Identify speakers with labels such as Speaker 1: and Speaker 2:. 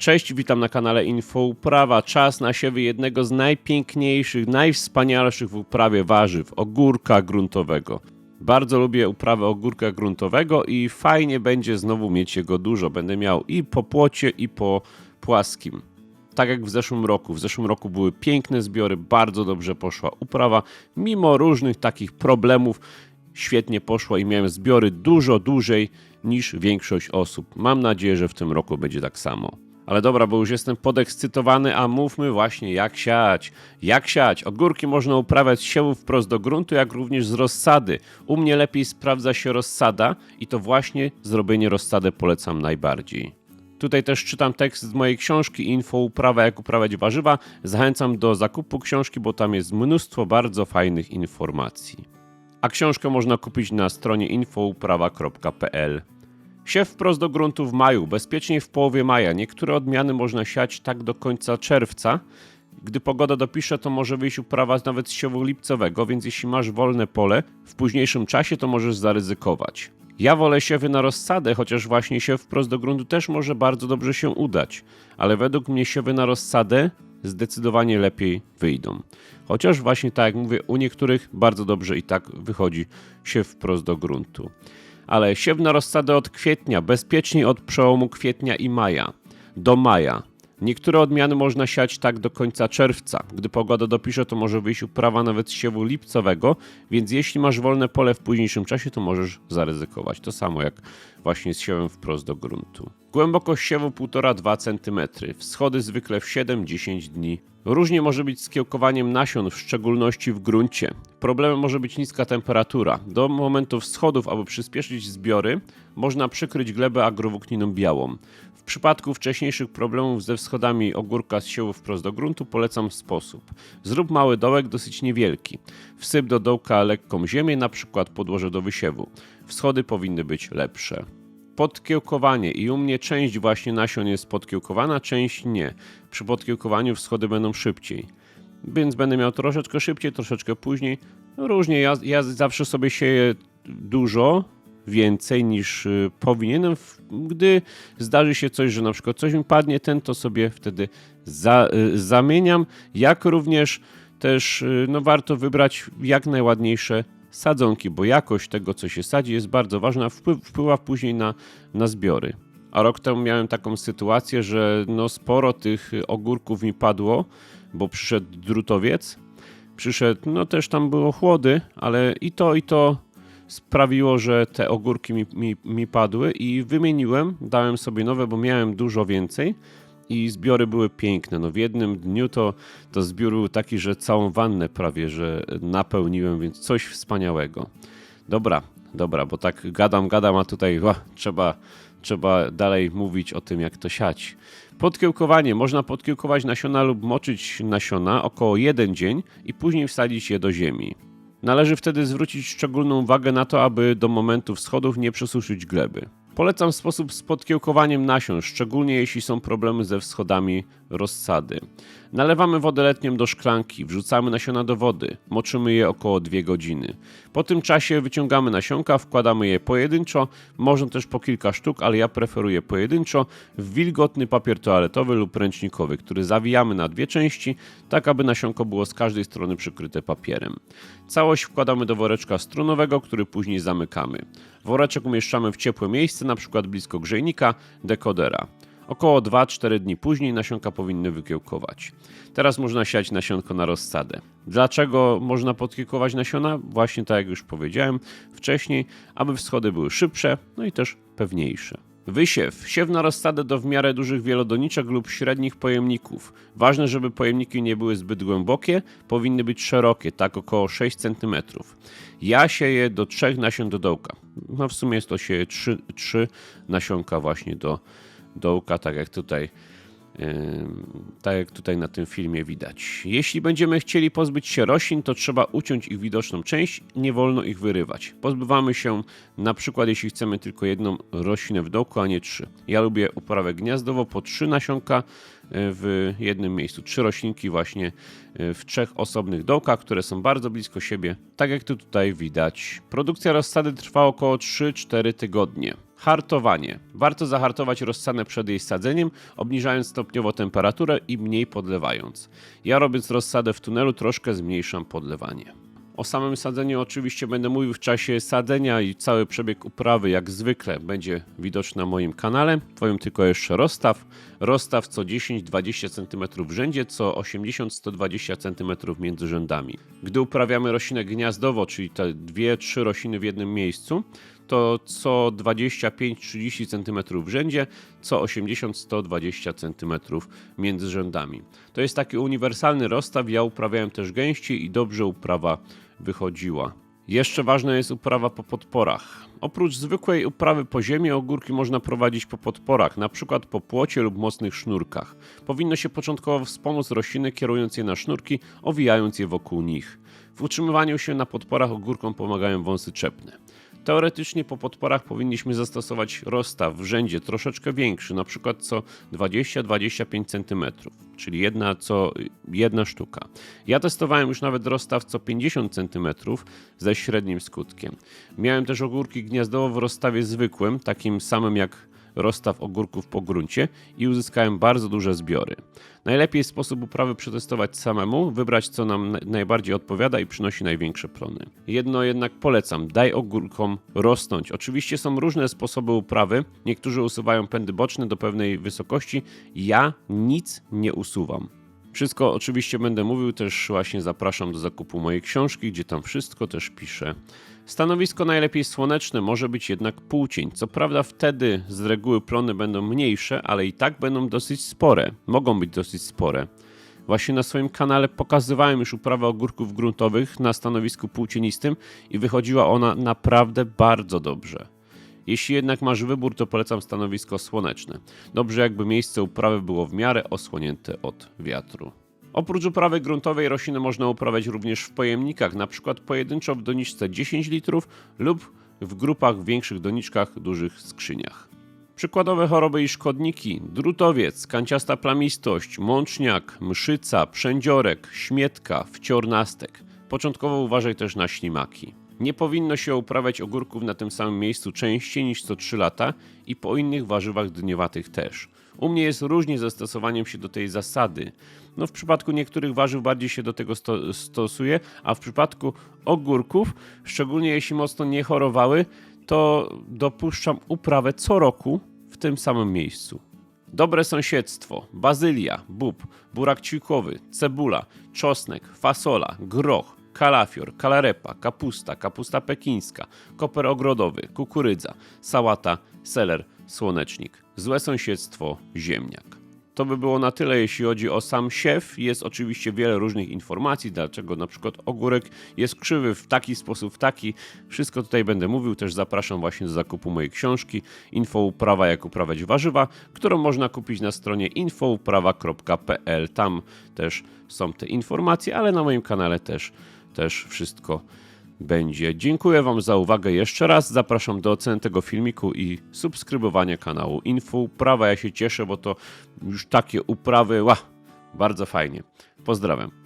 Speaker 1: Cześć, witam na kanale Info Uprawa. Czas na siewy jednego z najpiękniejszych, najwspanialszych w uprawie warzyw ogórka gruntowego. Bardzo lubię uprawę ogórka gruntowego i fajnie będzie znowu mieć jego dużo. Będę miał i po płocie, i po płaskim. Tak jak w zeszłym roku. W zeszłym roku były piękne zbiory, bardzo dobrze poszła uprawa. Mimo różnych takich problemów, świetnie poszło i miałem zbiory dużo dłużej niż większość osób. Mam nadzieję, że w tym roku będzie tak samo. Ale dobra, bo już jestem podekscytowany, a mówmy właśnie jak siać. Jak siać? Ogórki można uprawiać z siewów wprost do gruntu, jak również z rozsady. U mnie lepiej sprawdza się rozsada i to właśnie zrobienie rozsady polecam najbardziej. Tutaj też czytam tekst z mojej książki Info uprawa jak uprawiać warzywa. Zachęcam do zakupu książki, bo tam jest mnóstwo bardzo fajnych informacji. A książkę można kupić na stronie infouprawa.pl. Siew wprost do gruntu w maju, bezpiecznie w połowie maja. Niektóre odmiany można siać tak do końca czerwca. Gdy pogoda dopisze, to może wyjść uprawa nawet z siewu lipcowego, więc jeśli masz wolne pole w późniejszym czasie, to możesz zaryzykować. Ja wolę siewy na rozsadę, chociaż właśnie siew wprost do gruntu też może bardzo dobrze się udać, ale według mnie siewy na rozsadę zdecydowanie lepiej wyjdą. Chociaż właśnie tak jak mówię, u niektórych bardzo dobrze i tak wychodzi siew wprost do gruntu ale siew na rozsadę od kwietnia, bezpieczniej od przełomu kwietnia i maja. Do maja. Niektóre odmiany można siać tak do końca czerwca. Gdy pogoda dopisze, to może wyjść uprawa nawet siewu lipcowego, więc jeśli masz wolne pole w późniejszym czasie, to możesz zaryzykować. To samo jak właśnie z siewem wprost do gruntu. Głębokość siewu 1,5-2 cm. Wschody zwykle w 7-10 dni. Różnie może być z kiełkowaniem nasion, w szczególności w gruncie. Problemem może być niska temperatura. Do momentu wschodów, aby przyspieszyć zbiory, można przykryć glebę agrowłókniną białą. W przypadku wcześniejszych problemów ze wschodami ogórka z siewu wprost do gruntu polecam sposób. Zrób mały dołek dosyć niewielki. Wsyp do dołka lekką ziemię, na przykład podłoże do wysiewu. Wschody powinny być lepsze podkiełkowanie i u mnie część właśnie nasion jest podkiełkowana, część nie. Przy podkiełkowaniu wschody będą szybciej. Więc będę miał troszeczkę szybciej, troszeczkę później. Różnie, ja, ja zawsze sobie sieję dużo, więcej niż y, powinienem. Gdy zdarzy się coś, że na przykład coś mi padnie, ten to sobie wtedy za, y, zamieniam. Jak również też y, no, warto wybrać jak najładniejsze sadzonki, bo jakość tego, co się sadzi, jest bardzo ważna, wpływ, wpływa później na, na zbiory. A rok temu miałem taką sytuację, że no sporo tych ogórków mi padło, bo przyszedł drutowiec. Przyszedł, no też tam było chłody, ale i to, i to sprawiło, że te ogórki mi, mi, mi padły i wymieniłem, dałem sobie nowe, bo miałem dużo więcej i zbiory były piękne. No w jednym dniu to, to zbiór był taki, że całą wannę prawie, że napełniłem, więc coś wspaniałego. Dobra, dobra, bo tak gadam, gadam, a tutaj o, trzeba, trzeba dalej mówić o tym, jak to siać. Podkiełkowanie. Można podkiełkować nasiona lub moczyć nasiona około jeden dzień i później wsadzić je do ziemi. Należy wtedy zwrócić szczególną uwagę na to, aby do momentu wschodów nie przesuszyć gleby. Polecam sposób z podkiełkowaniem nasion, szczególnie jeśli są problemy ze wschodami rozsady. Nalewamy wodę letnią do szklanki, wrzucamy nasiona do wody, moczymy je około 2 godziny. Po tym czasie wyciągamy nasionka, wkładamy je pojedynczo, można też po kilka sztuk, ale ja preferuję pojedynczo, w wilgotny papier toaletowy lub ręcznikowy, który zawijamy na dwie części, tak aby nasionko było z każdej strony przykryte papierem. Całość wkładamy do woreczka strunowego, który później zamykamy. Woreczek umieszczamy w ciepłe miejsce, np. blisko grzejnika, dekodera. Około 2-4 dni później nasionka powinny wykiełkować. Teraz można siać nasionko na rozsadę. Dlaczego można podkiełkować nasiona? Właśnie tak jak już powiedziałem wcześniej, aby wschody były szybsze, no i też pewniejsze. Wysiew. Siew na rozsadę do w miarę dużych wielodoniczek lub średnich pojemników. Ważne, żeby pojemniki nie były zbyt głębokie, powinny być szerokie, tak około 6 cm. Ja sieję do trzech nasion do dołka. No w sumie jest to sieje 3, 3 nasionka właśnie do dołka, tak jak tutaj tak jak tutaj na tym filmie widać. Jeśli będziemy chcieli pozbyć się roślin, to trzeba uciąć ich widoczną część, nie wolno ich wyrywać. Pozbywamy się na przykład, jeśli chcemy tylko jedną roślinę w dołku, a nie trzy. Ja lubię uprawę gniazdowo po trzy nasionka e, w jednym miejscu. Trzy roślinki właśnie e, w trzech osobnych dołkach, które są bardzo blisko siebie, tak jak tu tutaj widać. Produkcja rozsady trwa około 3-4 tygodnie. Hartowanie. Warto zahartować rozsanę przed jej sadzeniem, obniżając stopniowo temperaturę i mniej podlewając. Ja robiąc rozsadę w tunelu troszkę zmniejszam podlewanie. O samym sadzeniu oczywiście będę mówił w czasie sadzenia i cały przebieg uprawy jak zwykle będzie widoczny na moim kanale. Powiem tylko jeszcze rozstaw. Rozstaw co 10-20 cm w rzędzie, co 80-120 cm między rzędami. Gdy uprawiamy roślinę gniazdowo, czyli te dwie, trzy rośliny w jednym miejscu, to co 25-30 cm w rzędzie, co 80-120 cm między rzędami. To jest taki uniwersalny rozstaw. Ja uprawiałem też gęściej i dobrze uprawa wychodziła. Jeszcze ważna jest uprawa po podporach. Oprócz zwykłej uprawy po ziemi, ogórki można prowadzić po podporach, przykład po płocie lub mocnych sznurkach. Powinno się początkowo wspomóc rośliny, kierując je na sznurki, owijając je wokół nich. W utrzymywaniu się na podporach ogórkom pomagają wąsy czepne. Teoretycznie po podporach powinniśmy zastosować rozstaw w rzędzie troszeczkę większy, na przykład co 20-25 cm, czyli jedna co jedna sztuka. Ja testowałem już nawet rozstaw co 50 cm ze średnim skutkiem. Miałem też ogórki gniazdowo w rozstawie zwykłym, takim samym jak rozstaw ogórków po gruncie i uzyskałem bardzo duże zbiory. Najlepiej sposób uprawy przetestować samemu, wybrać co nam na- najbardziej odpowiada i przynosi największe plony. Jedno jednak polecam, daj ogórkom rosnąć. Oczywiście są różne sposoby uprawy, niektórzy usuwają pędy boczne do pewnej wysokości, ja nic nie usuwam. Wszystko oczywiście będę mówił, też właśnie zapraszam do zakupu mojej książki, gdzie tam wszystko też piszę. Stanowisko najlepiej słoneczne może być jednak półcień. Co prawda wtedy z reguły plony będą mniejsze, ale i tak będą dosyć spore. Mogą być dosyć spore. Właśnie na swoim kanale pokazywałem już uprawę ogórków gruntowych na stanowisku półcienistym i wychodziła ona naprawdę bardzo dobrze. Jeśli jednak masz wybór, to polecam stanowisko słoneczne. Dobrze jakby miejsce uprawy było w miarę osłonięte od wiatru. Oprócz uprawy gruntowej rośliny można uprawiać również w pojemnikach, przykład pojedynczo w doniczce 10 litrów lub w grupach w większych doniczkach, dużych skrzyniach. Przykładowe choroby i szkodniki: drutowiec, kanciasta plamistość, mączniak, mszyca, przędziorek, śmietka, wciornastek. Początkowo uważaj też na ślimaki. Nie powinno się uprawiać ogórków na tym samym miejscu częściej niż co 3 lata i po innych warzywach dniowatych też. U mnie jest różnie ze stosowaniem się do tej zasady. No w przypadku niektórych warzyw bardziej się do tego sto stosuje, a w przypadku ogórków, szczególnie jeśli mocno nie chorowały, to dopuszczam uprawę co roku w tym samym miejscu. Dobre sąsiedztwo, bazylia, bób, burak ćwikowy, cebula, czosnek, fasola, groch, kalafior, kalarepa, kapusta, kapusta pekińska, koper ogrodowy, kukurydza, sałata, seler, słonecznik. Złe sąsiedztwo, ziemniak. To by było na tyle, jeśli chodzi o sam siew. Jest oczywiście wiele różnych informacji, dlaczego na przykład ogórek jest krzywy w taki sposób, w taki. Wszystko tutaj będę mówił. Też zapraszam właśnie do zakupu mojej książki Info uprawa jak uprawiać warzywa, którą można kupić na stronie infouprawa.pl. Tam też są te informacje, ale na moim kanale też, też wszystko będzie. Dziękuję Wam za uwagę jeszcze raz. Zapraszam do oceny tego filmiku i subskrybowania kanału Info Uprawa. Ja się cieszę, bo to już takie uprawy, ła, bardzo fajnie. Pozdrawiam.